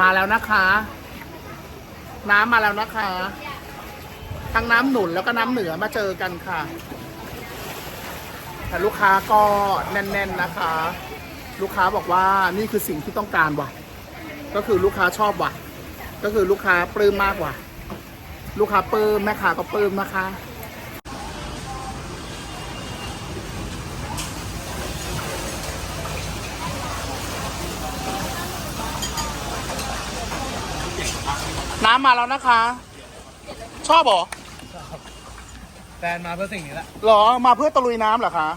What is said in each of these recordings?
มาแล้วนะคะ น้ำมาแล้วนะคะ ทั้งน้ำหนุนแล้วก็น้ำเหนือมาเจอกันค่ะ แต่ลูกค้าก็แน่นๆนะคะ ลูกค้าบอกว่านี่คือสิ่งที่ต้องการว่ะ ก็คือลูกค้าชอบว่ะ ก็คือลูกค้าปลื้มมากว่ะ ลูกค้าปลื้มแม่ค้าก็ปลื้มนะคะ น้ำมาแล้วนะคะ ชอบเหรอแฟนมาเพื่อสิ่งนี้แหละเหรอ มาเพื่อตะลุยน้ำเหรอคะ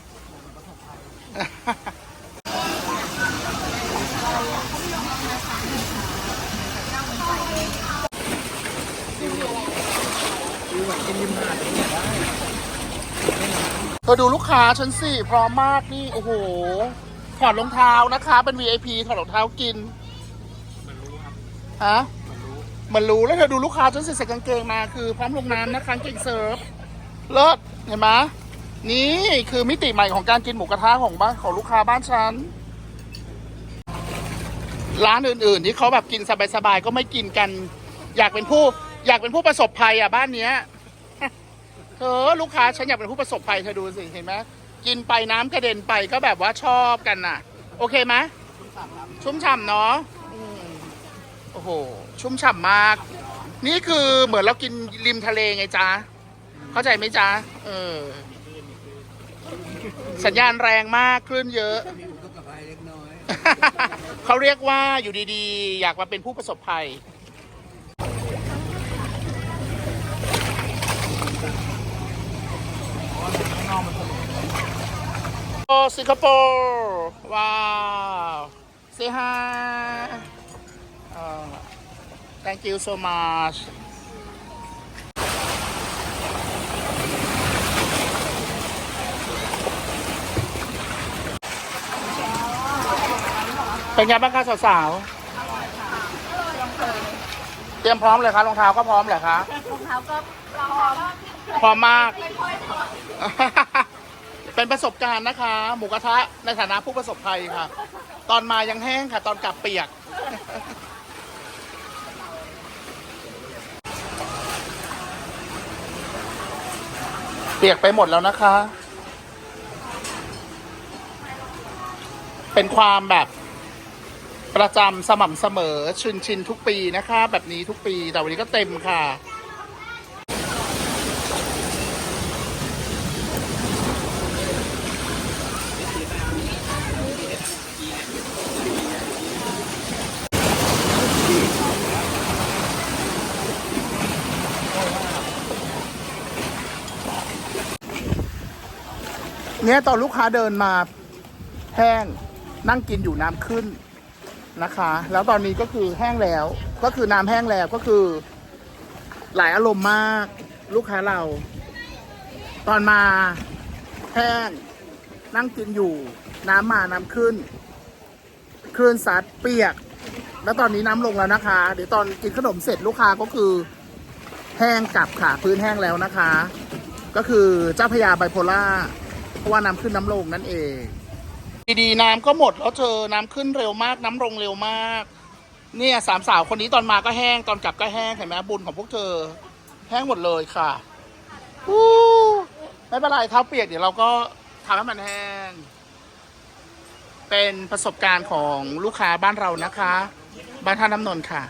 คือแบบกินริมหาดอย่างเงี้ยได้เธอดูลูกค้าฉันสิพร้อมมากนี่ โอ้โห ถอดรองเท้านะคะ เป็น VIP ถอดรองเท้ากินมันรู้ครับฮะ มันรู้มันรู้แล้วเธอดูลูกค้าฉันสิใส่กางเกงมาคือพร้อมลงน้ำนะคะกางเกงเซิร์ฟเลิศเห็นไหมนี่คือมิติใหม่ของการกินหมูกระทะของบ้านของลูกค้าบ้านฉันร้านอื่นๆที่เขาแบบกินสบายๆก็ไม่กินกัน อยากเป็นผู้ อยากเป็นผู้ประสบภัยอะบ้านเนี้ยเธอลูกค้าฉันอยากเป็นผู้ประสบภัยเธอดูสิเห็นไหมกินไปน้ำกระเด็นไปก็แบบว่าชอบกันน่ะ โอเคไหมชุ่มฉ่ำเนาะ โห ชุ่มฉ่ำมาก นี่คือเหมือนเรากินริมทะเลไงจ๊ะ เข้าใจไหมจ๊ะ เออ สัญญาณแรงมากคลื่นเยอะ เขาเรียกว่าอยู่ดีๆ อยากมาเป็นผู้ประสบภัยโอ้สิงคโปร์ ว้าว say hi uh, thank you so much เป็นไงบ้างคะสาวๆเตรียมพร้อมเลยคะรองเท้าก็พร้อมเลยคะรองเท้าก็พร้อมพร้อมมากไม่ค่อยถอดเป็นประสบการณ์นะคะ หมูกระทะในฐานะผู้ประสบภัยค่ะ ตอนมายังแห้งค่ะ ตอนกลับเปียก เปียกไปหมดแล้วนะคะ เป็นความแบบประจำสม่ำเสมอชินชินทุกปีนะคะ แบบนี้ทุกปีแต่วันนี้ก็เต็มค่ะ เนี่ยตอนลูกค้าเดินมาแห้งนั่งกินอยู่น้ำขึ้นนะคะ แล้วตอนนี้ก็คือแห้งแล้ว ก็คือน้ำแห้งแล้วก็คือ หลายอารมณ์มากลูกค้าเรา ตอนมาแห้งนั่งกินอยู่ น้ำมาน้ำขึ้นคลื่นซัดเปียก แล้วตอนนี้น้ำลงแล้วนะคะ เดี๋ยวตอนกินขนมเสร็จลูกค้าก็คือ แห้งกลับค่ะพื้นแห้งแล้วนะคะ ก็คือเจ้าพระยาไบโพล่า ราะว่าน้ำขึ้นน้ำลงนั่นเอง ดีๆน้ำก็หมดแล้วเธอน้ำขึ้นเร็วมากน้ำลงเร็วมาก เนี่ยสามสาวคนนี้ตอนมาก็แห้งตอนกลับก็แห้งเห็นไหมบุญของพวกเธอ แห้งหมดเลยค่ะอู้ไม่เป็นไรเท้าเปียกเดี๋ยวเราก็ทำให้มันแห้ง เป็นประสบการณ์ของลูกค้าบ้านเรานะคะ บ้านท่าน้ำนนท์ค่ะ